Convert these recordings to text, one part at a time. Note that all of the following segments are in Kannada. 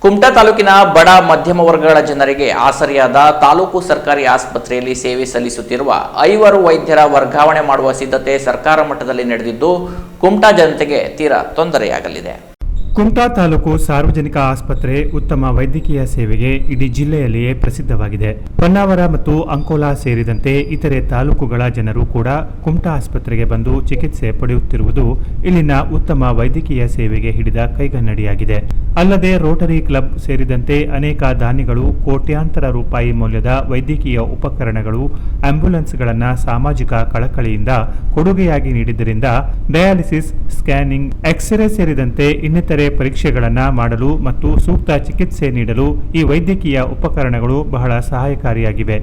ಕುಮಟಾ ತಾಲೂಕಿನ ಬಡ ಮಧ್ಯಮ ವರ್ಗಗಳ ಜನರಿಗೆ ಆಸರಿಯಾದ ತಾಲೂಕು ಸರ್ಕಾರಿ ಆಸ್ಪತ್ರೆಯಲ್ಲಿ ಸೇವೆ ಸಲ್ಲಿಸುತ್ತಿರುವ ಐವರು ವೈದ್ಯರ ವರ್ಗಾವಣೆ ಮಾಡುವ ಸಿದ್ಧತೆ ಸರ್ಕಾರ ಮಟ್ಟದಲ್ಲಿ ನಡೆದಿದ್ದು, ಕುಮಟಾ ಜನತೆಗೆ ತೀರಾ ತೊಂದರೆಯಾಗಲಿದೆ. ಕುಮಟಾ ತಾಲೂಕು ಸಾರ್ವಜನಿಕ ಆಸ್ಪತ್ರೆ ಉತ್ತಮ ವೈದ್ಯಕೀಯ ಸೇವೆಗೆ ಇಡೀ ಜಿಲ್ಲೆಯಲ್ಲಿಯೇ ಪ್ರಸಿದ್ಧವಾಗಿದೆ. ಹೊನ್ನಾವರ ಮತ್ತು ಅಂಕೋಲಾ ಸೇರಿದಂತೆ ಇತರೆ ತಾಲೂಕುಗಳ ಜನರು ಕೂಡ ಕುಮಟಾ ಆಸ್ಪತ್ರೆಗೆ ಬಂದು ಚಿಕಿತ್ಸೆ ಪಡೆಯುತ್ತಿರುವುದು ಇಲ್ಲಿನ ಉತ್ತಮ ವೈದ್ಯಕೀಯ ಸೇವೆಗೆ ಹಿಡಿದ ಕೈಗನ್ನಡಿಯಾಗಿದೆ. ಅಲ್ಲದೆ ರೋಟರಿ ಕ್ಲಬ್ ಸೇರಿದಂತೆ ಅನೇಕ ದಾನಿಗಳು ಕೋಟ್ಯಾಂತರ ರೂಪಾಯಿ ಮೌಲ್ಯದ ವೈದ್ಯಕೀಯ ಉಪಕರಣಗಳು, ಆಂಬ್ಯುಲೆನ್ಸ್ಗಳನ್ನು ಸಾಮಾಜಿಕ ಕಳಕಳಿಯಿಂದ ಕೊಡುಗೆಯಾಗಿ ನೀಡಿದ್ದರಿಂದ ಡಯಾಲಿಸಿಸ್, ಸ್ಕ್ಯಾನಿಂಗ್, ಎಕ್ಸ್ರೇ ಸೇರಿದಂತೆ ಇನ್ನಿತರೆ ಪರೀಕ್ಷೆಗಳನ್ನು ಮಾಡಲು ಮತ್ತು ಸೂಕ್ತ ಚಿಕಿತ್ಸೆ ನೀಡಲು ಈ ವೈದ್ಯಕೀಯ ಉಪಕರಣಗಳು ಬಹಳ ಸಹಾಯಕಾರಿಯಾಗಿವೆ.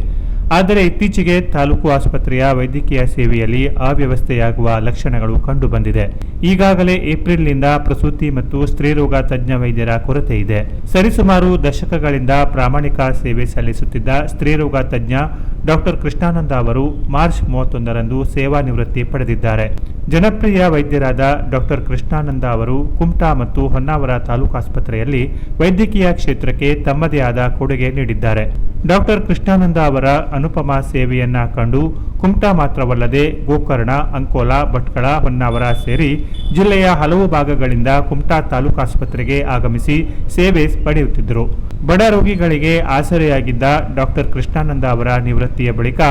ಆದರೆ ಇತ್ತೀಚೆಗೆ ತಾಲೂಕು ಆಸ್ಪತ್ರೆಯ ವೈದ್ಯಕೀಯ ಸೇವೆಯಲ್ಲಿ ಅವ್ಯವಸ್ಥೆಯಾಗುವ ಲಕ್ಷಣಗಳು ಕಂಡುಬಂದಿದೆ. ಈಗಾಗಲೇ ಏಪ್ರಿಲ್ನಿಂದ ಪ್ರಸೂತಿ ಮತ್ತು ಸ್ತ್ರೀರೋಗ ತಜ್ಞ ವೈದ್ಯರ ಕೊರತೆ ಇದೆ. ಸರಿಸುಮಾರು ದಶಕಗಳಿಂದ ಪ್ರಾಮಾಣಿಕ ಸೇವೆ ಸಲ್ಲಿಸುತ್ತಿದ್ದ ಸ್ತ್ರೀರೋಗ ತಜ್ಞ ಡಾಕ್ಟರ್ ಕೃಷ್ಣಾನಂದ ಅವರು ಮಾರ್ಚ್ ಮೂವತ್ತೊಂದರಂದು ಸೇವಾ ನಿವೃತ್ತಿ ಪಡೆದಿದ್ದಾರೆ. ಜನಪ್ರಿಯ ವೈದ್ಯರಾದ ಡಾಕ್ಟರ್ ಕೃಷ್ಣಾನಂದ ಅವರು ಕುಮಟಾ ಮತ್ತು ಹೊನ್ನಾವರ ತಾಲೂಕು ಆಸ್ಪತ್ರೆಯಲ್ಲಿ ವೈದ್ಯಕೀಯ ಕ್ಷೇತ್ರಕ್ಕೆ ತಮ್ಮದೇ ಆದ ಕೊಡುಗೆ ನೀಡಿದ್ದಾರೆ. ಡಾಕ್ಟರ್ ಕೃಷ್ಣಾನಂದ ಅವರ ಅನುಪಮ ಸೇವೆಯನ್ನ ಕಂಡು ಕುಮಟಾ ಮಾತ್ರವಲ್ಲದೆ ಗೋಕರ್ಣ, ಅಂಕೋಲಾ, ಭಟ್ಕಳ, ಹೊನ್ನಾವರ ಸೇರಿ ಜಿಲ್ಲೆಯ ಹಲವು ಭಾಗಗಳಿಂದ ಕುಮಟಾ ತಾಲೂಕು ಆಸ್ಪತ್ರೆಗೆ ಆಗಮಿಸಿ ಸೇವೆ ಪಡೆಯುತ್ತಿದ್ದರು. ಬಡ ರೋಗಿಗಳಿಗೆ ಆಸರೆಯಾಗಿದ್ದ ಡಾಕ್ಟರ್ ಕೃಷ್ಣಾನಂದ ಅವರ ನಿವೃತ್ತಿಯ ಬಳಿಕ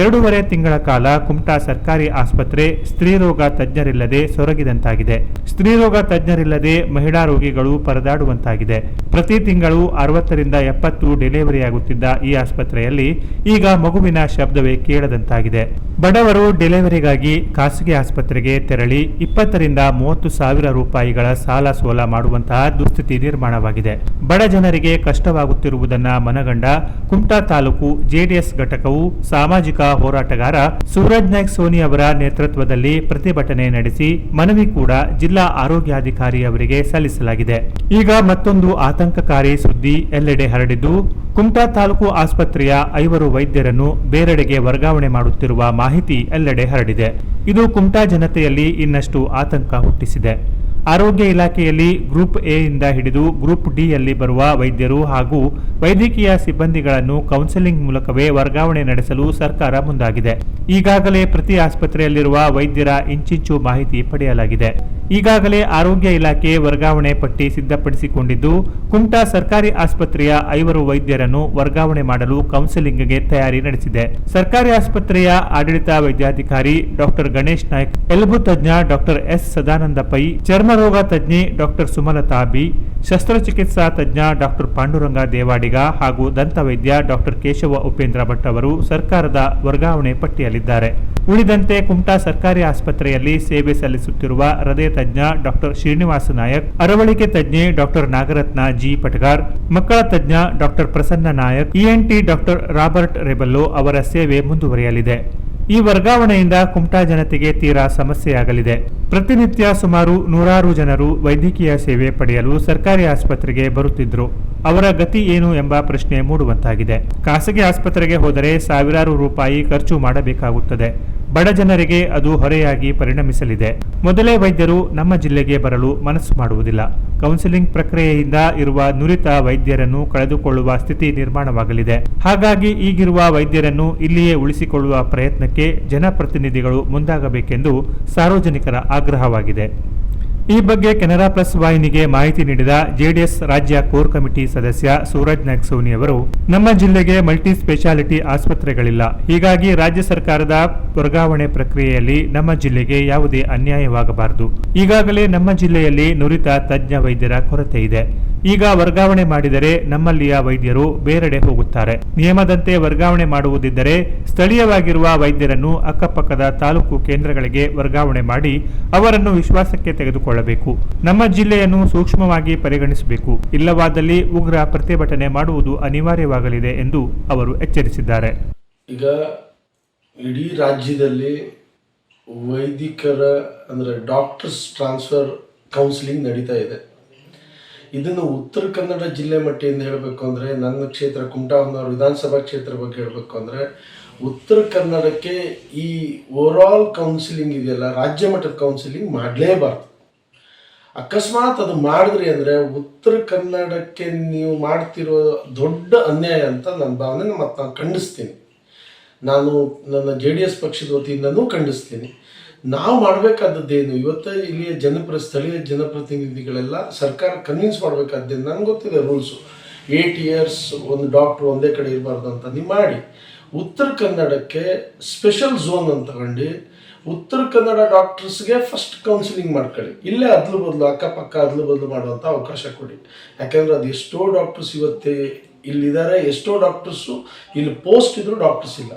ಎರಡೂವರೆ ತಿಂಗಳ ಕಾಲ ಕುಮಟಾ ಸರ್ಕಾರಿ ಆಸ್ಪತ್ರೆ ಸ್ತ್ರೀರೋಗ ತಜ್ಞರಿಲ್ಲದೆ ಸೊರಗಿದಂತಾಗಿದೆ. ಸ್ತ್ರೀರೋಗ ತಜ್ಞರಿಲ್ಲದೆ ಮಹಿಳಾ ರೋಗಿಗಳು ಪರದಾಡುವಂತಾಗಿದೆ. ಪ್ರತಿ ತಿಂಗಳು ಅರವತ್ತರಿಂದ ಎಪ್ಪತ್ತು ಡೆಲಿವರಿಯಾಗುತ್ತಿದ್ದ ಈ ಆಸ್ಪತ್ರೆಯಲ್ಲಿ ಈಗ ಮಗುವಿನ ಶಬ್ದವೇ ಕೇಳದಂತಾಗಿದೆ. ಬಡವರು ಡೆಲಿವರಿಗಾಗಿ ಖಾಸಗಿ ಆಸ್ಪತ್ರೆಗೆ ತೆರಳಿ ಇಪ್ಪತ್ತರಿಂದ ಮೂವತ್ತು ಸಾವಿರ ರೂಪಾಯಿಗಳ ಸಾಲ ಸೋಲ ಮಾಡುವಂತಹ ದುಸ್ಥಿತಿ ನಿರ್ಮಾಣವಾಗಿದೆ. ಬಡ ಜನರಿಗೆ ಕಷ್ಟವಾಗುತ್ತಿರುವುದನ್ನ ಮನಗಂಡ ಕುಮಟಾ ತಾಲೂಕು ಜೆಡಿಎಸ್ ಘಟಕವು ಸಾಮಾಜಿಕ ಹೋರಾಟಗಾರ ಸೂರಜ್ ನಾಯ್ಕ್ ಸೋನಿ ಅವರ ನೇತೃತ್ವದಲ್ಲಿ ಪ್ರತಿಭಟನೆ ನಡೆಸಿ ಮನವಿ ಕೂಡ ಜಿಲ್ಲಾ ಆರೋಗ್ಯಾಧಿಕಾರಿ ಅವರಿಗೆ ಸಲ್ಲಿಸಲಾಗಿದೆ. ಈಗ ಮತ್ತೊಂದು ಆತಂಕಕಾರಿ ಸುದ್ದಿ ಎಲ್ಲೆಡೆ ಹರಡಿದ್ದು ಕುಮಟಾ ತಾಲೂಕು ಆಸ್ಪತ್ರೆಯ ಐವರು ವೈದ್ಯರನ್ನು ಬೇರೆಡೆಗೆ ವರ್ಗಾವಣೆ ಮಾಡುತ್ತಿರುವ ಮಾಹಿತಿ ಎಲ್ಲೆಡೆ ಹರಡಿದೆ. ಇದು ಕುಮಟಾ ಜನತೆಯಲ್ಲಿ ಇನ್ನಷ್ಟು ಆತಂಕ ಹುಟ್ಟಿಸಿದೆ. ಆರೋಗ್ಯ ಇಲಾಖೆಯಲ್ಲಿ ಗ್ರೂಪ್ ಎ ಇಂದ ಹಿಡಿದು ಗ್ರೂಪ್ ಡಿ ಯಲ್ಲಿ ಬರುವ ವೈದ್ಯರು ಹಾಗೂ ವೈದ್ಯಕೀಯ ಸಿಬ್ಬಂದಿಗಳನ್ನು ಕೌನ್ಸೆಲಿಂಗ್ ಮೂಲಕವೇ ವರ್ಗಾವಣೆ ನಡೆಸಲು ಸರ್ಕಾರ ಮುಂದಾಗಿದೆ. ಈಗಾಗಲೇ ಪ್ರತಿ ಆಸ್ಪತ್ರೆಯಲ್ಲಿರುವ ವೈದ್ಯರ ಇಂಚಿಂಚು ಮಾಹಿತಿ ಪಡೆಯಲಾಗಿದೆ. ಈಗಾಗಲೇ ಆರೋಗ್ಯ ಇಲಾಖೆ ವರ್ಗಾವಣೆ ಪಟ್ಟಿ ಸಿದ್ಧಪಡಿಸಿಕೊಂಡಿದ್ದು, ಕುಮಟಾ ಸರ್ಕಾರಿ ಆಸ್ಪತ್ರೆಯ ಐವರು ವೈದ್ಯರನ್ನು ವರ್ಗಾವಣೆ ಮಾಡಲು ಕೌನ್ಸೆಲಿಂಗ್ಗೆ ತಯಾರಿ ನಡೆಸಿದೆ. ಸರ್ಕಾರಿ ಆಸ್ಪತ್ರೆಯ ಆಡಳಿತ ವೈದ್ಯಾಧಿಕಾರಿ ಡಾಕ್ಟರ್ ಗಣೇಶ್ ನಾಯ್ಕ್, ಎಲುಬು ತಜ್ಞ ಡಾಕ್ಟರ್ ಎಸ್ ಸದಾನಂದ ಪೈ ಚರ್ಮರೋಗ ತಜ್ಞೆ ಡಾಕ್ಟರ್ ಸುಮಲತಾ ಬಿ, ಶಸ್ತ್ರಚಿಕಿತ್ಸಾ ತಜ್ಞ ಡಾಕ್ಟರ್ ಪಾಂಡುರಂಗ ದೇವಾಡಿಗ ಹಾಗೂ ದಂತವೈದ್ಯ ಡಾಕ್ಟರ್ ಕೇಶವ ಉಪೇಂದ್ರ ಭಟ್ ಅವರು ಸರ್ಕಾರದ ವರ್ಗಾವಣೆ ಪಟ್ಟಿಯಲ್ಲಿದ್ದಾರೆ. ಉಳಿದಂತೆ ಕುಮಟಾ ಸರ್ಕಾರಿ ಆಸ್ಪತ್ರೆಯಲ್ಲಿ ಸೇವೆ ಸಲ್ಲಿಸುತ್ತಿರುವ ಹೃದಯ ತಜ್ಞ ಡಾಕ್ಟರ್ ಶ್ರೀನಿವಾಸ ನಾಯಕ್, ಅರವಳಿಕೆ ತಜ್ಞೆ ಡಾಕ್ಟರ್ ನಾಗರತ್ನ ಜಿ ಪಟಗಾರ್, ಮಕ್ಕಳ ತಜ್ಞ doctor Prasanna Nayak ENT doctor Robert Rebello ಅವರ ಸೇವೆ ಮುಂದುವರಿಯಲಿದೆ. ಈ ವರ್ಗಾವಣೆಯಿಂದ ಕುಮಟಾ ಜನತೆಗೆ ತೀರಾ ಸಮಸ್ಯೆಯಾಗಲಿದೆ. ಪ್ರತಿನಿತ್ಯ ಸುಮಾರು ನೂರಾರು ಜನರು ವೈದ್ಯಕೀಯ ಸೇವೆ ಪಡೆಯಲು ಸರ್ಕಾರಿ ಆಸ್ಪತ್ರೆಗೆ ಬರುತ್ತಿದ್ರು. ಅವರ ಗತಿ ಏನು ಎಂಬ ಪ್ರಶ್ನೆ ಮೂಡುವಂತಾಗಿದೆ. ಖಾಸಗಿ ಆಸ್ಪತ್ರೆಗೆ ಹೋದರೆ ಸಾವಿರಾರು ರೂಪಾಯಿ ಖರ್ಚು ಮಾಡಬೇಕಾಗುತ್ತದೆ. ಬಡ ಜನರಿಗೆ ಅದು ಹೊರೆಯಾಗಿ ಪರಿಣಮಿಸಲಿದೆ. ಮೊದಲೇ ವೈದ್ಯರು ನಮ್ಮ ಜಿಲ್ಲೆಗೆ ಬರಲು ಮನಸ್ಸು ಮಾಡುವುದಿಲ್ಲ. ಕೌನ್ಸಿಲಿಂಗ್ ಪ್ರಕ್ರಿಯೆಯಿಂದ ಇರುವ ನುರಿತ ವೈದ್ಯರನ್ನು ಕಳೆದುಕೊಳ್ಳುವ ಸ್ಥಿತಿ ನಿರ್ಮಾಣವಾಗಲಿದೆ. ಹಾಗಾಗಿ ಈಗಿರುವ ವೈದ್ಯರನ್ನು ಇಲ್ಲಿಯೇ ಉಳಿಸಿಕೊಳ್ಳುವ ಪ್ರಯತ್ನಕ್ಕೆ ಜನಪ್ರತಿನಿಧಿಗಳು ಮುಂದಾಗಬೇಕೆಂದು ಸಾರ್ವಜನಿಕರ ಆಗ್ರಹವಾಗಿದೆ. ಈ ಬಗ್ಗೆ ಕೆನರಾ ಪ್ಲಸ್ ವಾಹಿನಿಗೆ ಮಾಹಿತಿ ನೀಡಿದ ಜೆಡಿಎಸ್ ರಾಜ್ಯ ಕೋರ್ ಕಮಿಟಿ ಸದಸ್ಯ ಸೂರಜ್ ನಾಯ್ಕ ಸೋನಿ ಅವರು, ನಮ್ಮ ಜಿಲ್ಲೆಗೆ ಮಲ್ಟಿ ಸ್ಪೆಷಾಲಿಟಿ ಆಸ್ಪತ್ರೆಗಳಿಲ್ಲ. ಹೀಗಾಗಿ ರಾಜ್ಯ ಸರ್ಕಾರದ ವರ್ಗಾವಣೆ ಪ್ರಕ್ರಿಯೆಯಲ್ಲಿ ನಮ್ಮ ಜಿಲ್ಲೆಗೆ ಯಾವುದೇ ಅನ್ಯಾಯವಾಗಬಾರದು. ಈಗಾಗಲೇ ನಮ್ಮ ಜಿಲ್ಲೆಯಲ್ಲಿ ನುರಿತ ತಜ್ಞ ವೈದ್ಯರ ಕೊರತೆ ಇದೆ. ಈಗ ವರ್ಗಾವಣೆ ಮಾಡಿದರೆ ನಮ್ಮಲ್ಲಿಯ ವೈದ್ಯರು ಬೇರೆಡೆ ಹೋಗುತ್ತಾರೆ. ನಿಯಮದಂತೆ ವರ್ಗಾವಣೆ ಮಾಡುವುದಿದ್ದರೆ ಸ್ಥಳೀಯವಾಗಿರುವ ವೈದ್ಯರನ್ನು ಅಕ್ಕಪಕ್ಕದ ತಾಲೂಕು ಕೇಂದ್ರಗಳಿಗೆ ವರ್ಗಾವಣೆ ಮಾಡಿ ಅವರನ್ನು ವಿಶ್ವಾಸಕ್ಕೆ ತೆಗೆದುಕೊಳ್ಳಬೇಕು. ನಮ್ಮ ಜಿಲ್ಲೆಯನ್ನು ಸೂಕ್ಷ್ಮವಾಗಿ ಪರಿಗಣಿಸಬೇಕು. ಇಲ್ಲವಾದಲ್ಲಿ ಉಗ್ರ ಪ್ರತಿಭಟನೆ ಮಾಡುವುದು ಅನಿವಾರ್ಯವಾಗಲಿದೆ ಎಂದು ಅವರು ಎಚ್ಚರಿಸಿದ್ದಾರೆ. ಈಗ ಇಡೀ ರಾಜ್ಯದಲ್ಲಿ ವೈದಿಕರ ಅಂದರೆ ಡಾಕ್ಟರ್ಸ್ ಟ್ರಾನ್ಸ್ಫರ್ ಕೌನ್ಸಿಲಿಂಗ್ ನಡೀತಾ ಇದೆ. ಇದನ್ನು ಉತ್ತರ ಕನ್ನಡ ಜಿಲ್ಲೆ ಮಟ್ಟಿಯಿಂದ ಹೇಳಬೇಕು ಅಂದರೆ, ನನ್ನ ಕ್ಷೇತ್ರ ಕುಮಟಾ ಹೊನ್ನಾವರ ವಿಧಾನಸಭಾ ಕ್ಷೇತ್ರ ಬಗ್ಗೆ ಹೇಳಬೇಕು ಅಂದರೆ, ಉತ್ತರ ಕನ್ನಡಕ್ಕೆ ಈ ಓವರಾಲ್ ಕೌನ್ಸಿಲಿಂಗ್ ಇದೆಯಲ್ಲ, ರಾಜ್ಯ ಮಟ್ಟದ ಕೌನ್ಸಿಲಿಂಗ್ ಮಾಡಲೇಬಾರ್ದು. ಅಕಸ್ಮಾತ್ ಅದು ಮಾಡಿದ್ರಿ ಅಂದರೆ ಉತ್ತರ ಕನ್ನಡಕ್ಕೆ ನೀವು ಮಾಡ್ತಿರೋ ದೊಡ್ಡ ಅನ್ಯಾಯ ಅಂತ ನನ್ನ ಭಾವನೆ ಮತ್ತು ನಾನು ಖಂಡಿಸ್ತೀನಿ. ನಾನು ನನ್ನ ಜೆ ಡಿ ಎಸ್ ಪಕ್ಷದ ವತಿಯಿಂದನೂ ಖಂಡಿಸ್ತೀನಿ. ನಾವು ಮಾಡಬೇಕಾದದ್ದೇನು? ಇವತ್ತು ಇಲ್ಲಿಯ ಜನಪ್ರ ಸ್ಥಳೀಯ ಜನಪ್ರತಿನಿಧಿಗಳೆಲ್ಲ ಸರ್ಕಾರ ಕನ್ವಿನ್ಸ್ ಮಾಡಬೇಕಾದ್ದೇನು ನನಗೆ ಗೊತ್ತಿದೆ ರೂಲ್ಸು ಏಟ್ ಇಯರ್ಸ್ ಒಂದು ಡಾಕ್ಟ್ರು ಒಂದೇ ಕಡೆ ಇರಬಾರ್ದು ಅಂತ. ನೀವು ಮಾಡಿ. ಉತ್ತರ ಕನ್ನಡಕ್ಕೆ ಸ್ಪೆಷಲ್ ಝೋನ್ ಅಂತ ತಗೊಂಡು ಉತ್ತರ ಕನ್ನಡ ಡಾಕ್ಟರ್ಸ್ಗೆ ಫಸ್ಟ್ ಕೌನ್ಸಿಲಿಂಗ್ ಮಾಡ್ಕೊಳ್ಳಿ. ಇಲ್ಲೇ ಅದ್ಲು ಬದಲು, ಅಕ್ಕಪಕ್ಕ ಅದ್ಲು ಬದಲು ಮಾಡುವಂಥ ಅವಕಾಶ ಕೊಡಿ. ಯಾಕಂದ್ರೆ ಅದು ಎಷ್ಟೋ ಡಾಕ್ಟರ್ಸ್ ಇವತ್ತೇ ಇಲ್ಲಿದ್ದಾರೆ, ಎಷ್ಟೋ ಡಾಕ್ಟರ್ಸು ಇಲ್ಲಿ ಪೋಸ್ಟ್ ಇದ್ದರೂ ಡಾಕ್ಟರ್ಸ್ ಇಲ್ಲ.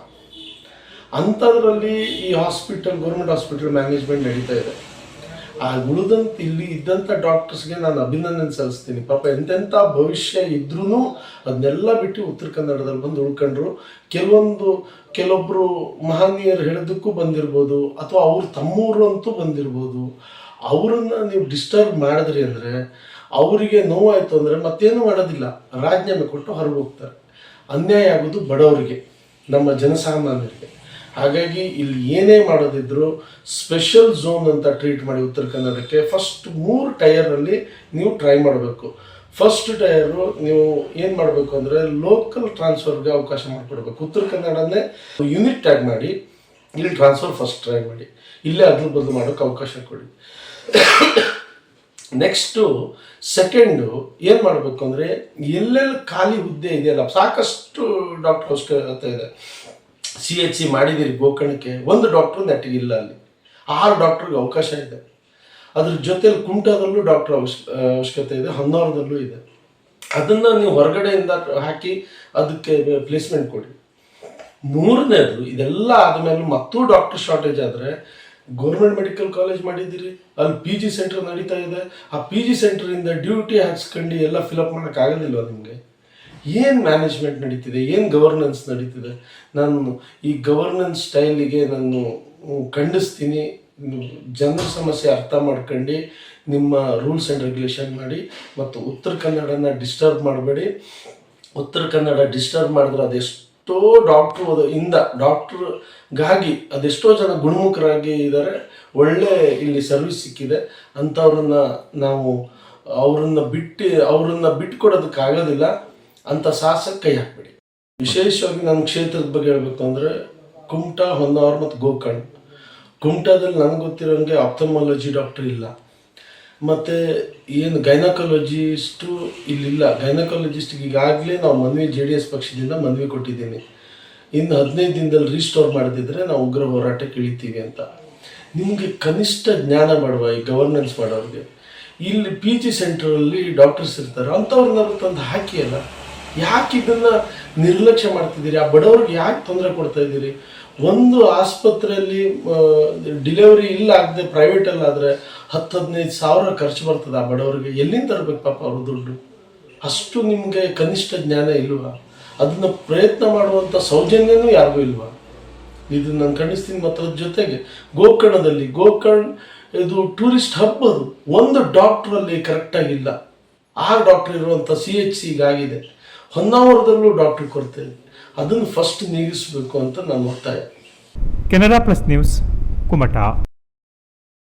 ಅಂಥದ್ರಲ್ಲಿ ಈ ಹಾಸ್ಪಿಟಲ್ ಗೌರ್ಮೆಂಟ್ ಹಾಸ್ಪಿಟಲ್ ಮ್ಯಾನೇಜ್ಮೆಂಟ್ ನಡೀತಾ ಇದೆ. ಆ ಉಳಿದಂತ ಇಲ್ಲಿ ಇದ್ದಂಥ ಡಾಕ್ಟರ್ಸ್ಗೆ ನಾನು ಅಭಿನಂದನೆ ಸಲ್ಲಿಸ್ತೀನಿ. ಪಾಪ ಎಂತೆಂಥ ಭವಿಷ್ಯ ಇದ್ರೂ ಅದನ್ನೆಲ್ಲ ಬಿಟ್ಟು ಉತ್ತರ ಕನ್ನಡದಲ್ಲಿ ಬಂದು ಉಳ್ಕೊಂಡ್ರು. ಕೆಲವೊಂದು ಕೆಲವೊಬ್ಬರು ಮಹನೀಯರು ಹೇಳೋದಕ್ಕೂ ಬಂದಿರ್ಬೋದು ಅಥವಾ ಅವ್ರು ತಮ್ಮೂರು ಅಂತೂ ಬಂದಿರ್ಬೋದು. ಅವರನ್ನು ನೀವು ಡಿಸ್ಟರ್ಬ್ ಮಾಡಿದ್ರಿ ಅಂದರೆ ಅವರಿಗೆ ನೋವಾಯಿತು ಅಂದರೆ ಮತ್ತೇನು ಮಾಡೋದಿಲ್ಲ. ರಾಜೀನಾಮೆ ಕೊಟ್ಟು ಹೊರಗೆ ಹೋಗ್ತಾರೆ. ಅನ್ಯಾಯ ಆಗೋದು ಬಡವರಿಗೆ, ನಮ್ಮ ಜನಸಾಮಾನ್ಯರಿಗೆ. ಹಾಗಾಗಿ ಇಲ್ಲಿ ಏನೇ ಮಾಡೋದಿದ್ರು ಸ್ಪೆಷಲ್ ಝೋನ್ ಅಂತ ಟ್ರೀಟ್ ಮಾಡಿ ಉತ್ತರ ಕನ್ನಡಕ್ಕೆ ಫಸ್ಟ್ ಮೂರು ಟೈರಲ್ಲಿ ನೀವು ಟ್ರೈ ಮಾಡಬೇಕು. ಫಸ್ಟ್ ಟೈರು ನೀವು ಏನು ಮಾಡಬೇಕು ಅಂದರೆ ಲೋಕಲ್ ಟ್ರಾನ್ಸ್ಫರ್ಗೆ ಅವಕಾಶ ಮಾಡಿಕೊಡ್ಬೇಕು. ಉತ್ತರ ಕನ್ನಡನೇ ಯೂನಿಟ್ ಟ್ಯಾಗ್ ಮಾಡಿ, ಇಲ್ಲಿ ಟ್ರಾನ್ಸ್ಫರ್ ಫಸ್ಟ್ ಟ್ರೈ ಮಾಡಿ. ಇಲ್ಲೇ ಅದ್ರ ಬದಲು ಮಾಡೋಕ್ಕೆ ಅವಕಾಶ ಕೊಡಿ. ನೆಕ್ಸ್ಟು ಸೆಕೆಂಡು ಏನು ಮಾಡಬೇಕು ಅಂದರೆ ಎಲ್ಲೆಲ್ಲಿ ಖಾಲಿ ಹುದ್ದೆ ಇದೆಯಲ್ಲ, ಸಾಕಷ್ಟು ಡಾಕ್ಟರ್ ಅವಶ್ಯಕತೆ ಇದೆ. ಸಿ ಎಚ್ ಸಿ ಮಾಡಿದ್ದೀರಿ ಗೋಕರ್ಣಕ್ಕೆ, ಒಂದು ಡಾಕ್ಟ್ರು ನೆಟ್ಟಿಗೆ ಇಲ್ಲ ಅಲ್ಲಿ. ಆರು ಡಾಕ್ಟ್ರಿಗೆ ಅವಕಾಶ ಇದೆ. ಅದ್ರ ಜೊತೆಯಲ್ಲಿ ಕುಮಟಾದಲ್ಲೂ ಡಾಕ್ಟರ್ ಅವಶ್ಯ, ಅವಶ್ಯಕತೆ ಇದೆ ಹೊನ್ನಾವರದಲ್ಲೂ ಇದೆ. ಅದನ್ನು ನೀವು ಹೊರಗಡೆಯಿಂದ ಹಾಕಿ ಅದಕ್ಕೆ ಪ್ಲೇಸ್ಮೆಂಟ್ ಕೊಡಿ. ಮೂರನೇದು, ಇದೆಲ್ಲ ಆದಮೇಲೆ ಮತ್ತೂ ಡಾಕ್ಟರ್ ಶಾರ್ಟೇಜ್ ಆದರೆ ಗೌರ್ಮೆಂಟ್ ಮೆಡಿಕಲ್ ಕಾಲೇಜ್ ಮಾಡಿದ್ದೀರಿ, ಅಲ್ಲಿ ಪಿ ಜಿ ಸೆಂಟರ್ ನಡೀತಾ ಇದೆ. ಆ ಪಿ ಜಿ ಸೆಂಟ್ರಿಂದ ಡ್ಯೂಟಿ ಹಾಕ್ಸ್ಕೊಂಡು ಎಲ್ಲ ಫಿಲಪ್ ಮಾಡೋಕ್ಕಾಗೋದಿಲ್ವ ನಿಮಗೆ? ಏನು ಮ್ಯಾನೇಜ್ಮೆಂಟ್ ನಡೀತಿದೆ? ಏನು ಗವರ್ನೆನ್ಸ್ ನಡೀತಿದೆ? ನಾನು ಈ ಗವರ್ನೆನ್ಸ್ ಸ್ಟೈಲಿಗೆ ನಾನು ಖಂಡಿಸ್ತೀನಿ. ಜನರ ಸಮಸ್ಯೆ ಅರ್ಥ ಮಾಡ್ಕೊಂಡು ನಿಮ್ಮ ರೂಲ್ಸ್ ಆ್ಯಂಡ್ ರೆಗ್ಯುಲೇಷನ್ ಮಾಡಿ ಮತ್ತು ಉತ್ತರ ಕನ್ನಡನ ಡಿಸ್ಟರ್ಬ್ ಮಾಡಬೇಡಿ. ಉತ್ತರ ಕನ್ನಡ ಡಿಸ್ಟರ್ಬ್ ಮಾಡಿದ್ರೆ ಅದೆಷ್ಟೋ ಡಾಕ್ಟ್ರು ಇಂದ ಡಾಕ್ಟ್ರ್ಗಾಗಿ ಅದೆಷ್ಟೋ ಜನ ಗುಣಮುಖರಾಗಿ ಇದ್ದಾರೆ. ಒಳ್ಳೆ ಇಲ್ಲಿ ಸರ್ವಿಸ್ ಸಿಕ್ಕಿದೆ. ಅಂಥವ್ರನ್ನ ನಾವು ಅವರನ್ನ ಬಿಟ್ಟು ಅವರನ್ನ ಬಿಟ್ಕೊಡೋದಕ್ಕಾಗೋದಿಲ್ಲ. ಅಂಥ ಸಾಹಸಕ್ಕೆ ಕೈ ಹಾಕಬೇಡಿ. ವಿಶೇಷವಾಗಿ ನಮ್ಮ ಕ್ಷೇತ್ರದ ಬಗ್ಗೆ ಹೇಳಬೇಕು ಅಂದರೆ ಕುಮಟ, ಹೊನ್ನಾವರ್ ಮತ್ತು ಗೋಕರ್ಣ. ಕುಮಟದಲ್ಲಿ ನನಗೆ ಗೊತ್ತಿರೋಂಗೆ ಆಪ್ಥಮಾಲಜಿ ಡಾಕ್ಟರ್ ಇಲ್ಲ. ಮತ್ತು ಏನು ಗೈನಕಾಲಜಿಸ್ಟು ಇಲ್ಲಿಲ್ಲ ಗೈನಕಾಲಜಿಸ್ಟ್ಗೆ ಈಗಾಗಲೇ ನಾವು ಮನವಿ ಜೆ ಡಿ ಎಸ್ ಪಕ್ಷದಿಂದ ಮನವಿ ಕೊಟ್ಟಿದ್ದೀನಿ ಇನ್ನು ಹದಿನೈದು ದಿನದಲ್ಲಿ ರೀಸ್ಟೋರ್ ಮಾಡದಿದ್ರೆ ನಾವು ಉಗ್ರ ಹೋರಾಟಕ್ಕೆ ಇಳಿತೀವಿ ಅಂತ. ನಿಮಗೆ ಕನಿಷ್ಠ ಜ್ಞಾನ ಮಾಡುವ ಈ ಗವರ್ನೆನ್ಸ್ ಮಾಡೋರಿಗೆ. ಇಲ್ಲಿ ಪಿ ಜಿ ಸೆಂಟ್ರಲ್ಲಿ ಡಾಕ್ಟರ್ಸ್ ಇರ್ತಾರೆ. ಅಂಥವ್ರನ್ನ ತಂದು ಹಾಕಿ ಅಲ್ಲ? ಯಾಕೆ ಇದನ್ನ ನಿರ್ಲಕ್ಷ್ಯ ಮಾಡ್ತಿದ್ದೀರಿ? ಆ ಬಡವ್ರಿಗೆ ಯಾಕೆ ತೊಂದರೆ ಕೊಡ್ತಾ ಇದ್ದೀರಿ? ಒಂದು ಆಸ್ಪತ್ರೆಯಲ್ಲಿ ಡಿಲಿವರಿ ಇಲ್ಲ ಆಗದೆ ಪ್ರೈವೇಟಲ್ಲಿ ಆದರೆ ಹತ್ತು ಹದಿನೈದು ಸಾವಿರ ಖರ್ಚು ಬರ್ತದೆ ಆ ಬಡವರಿಗೆ. ಎಲ್ಲಿಂದ ತರಬೇಕು ಪಾಪ ಅವ್ರ ದುಡ್ಡು? ಅಷ್ಟು ನಿಮಗೆ ಕನಿಷ್ಠ ಜ್ಞಾನ ಇಲ್ವಾ? ಅದನ್ನ ಪ್ರಯತ್ನ ಮಾಡುವಂಥ ಸೌಜನ್ಯನೂ ಯಾರಿಗೂ ಇಲ್ವಾ? ಇದು ನಾನು ಖಂಡಿಸ್ತೀನಿ ಮತ್ತು ಜೊತೆಗೆ, ಗೋಕರ್ಣದಲ್ಲಿ, ಗೋಕರ್ಣ ಇದು ಟೂರಿಸ್ಟ್ ಹಬ್ ಅದು. ಒಂದು ಡಾಕ್ಟ್ರಲ್ಲಿ ಕರೆಕ್ಟಾಗಿಲ್ಲ ಆ ಡಾಕ್ಟರ್ ಇರುವಂಥ ಸಿ ಎಚ್ ಸಿಗಾಗಿದೆ ಹೊನ್ನಾವರದಲ್ಲೂ ಡಾಕ್ಟರ್ ಕೊರತೆ ಅದನ್ನು ಫಸ್ಟ್ ನೀಗಿಸಬೇಕು ಅಂತ ನಾನು ಒತ್ತಾಯ. Canara plus news Kumta.